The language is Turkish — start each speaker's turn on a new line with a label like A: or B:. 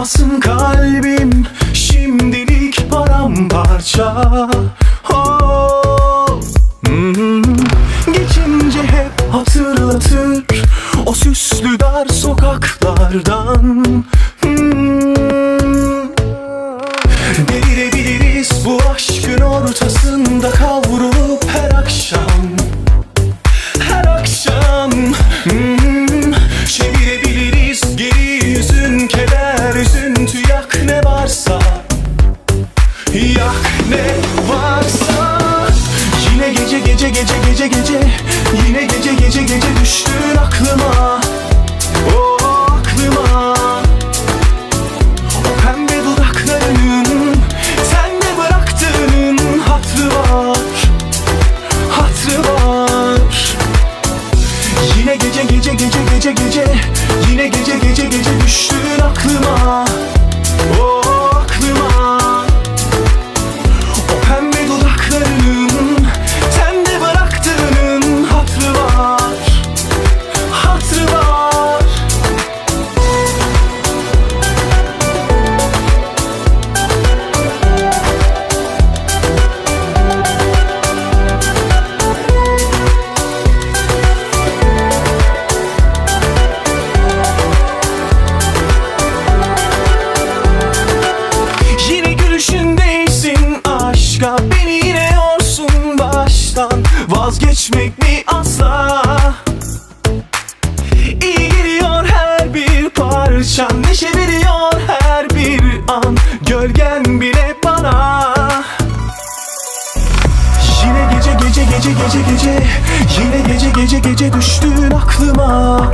A: Kırılmasın kalbim Şimdilik paramparça oh. hmm. Geçince hep hatırlatır O süslü dar sokaklardan gece gece gece gece Yine gece gece gece düştün aklıma. Oh aklıma. O pembe dudaklarının Sen de bıraktığının hatrı var. Yine gece gece gece gece gece Yine gece gece aşka Beni yine yorsun baştan. Vazgeçmek mi asla? İyi geliyor her bir parçan Neşe veriyor her bir an. Gölgen bile bana. Yine gece gece gece gece gece. Yine gece gece gece düştün aklıma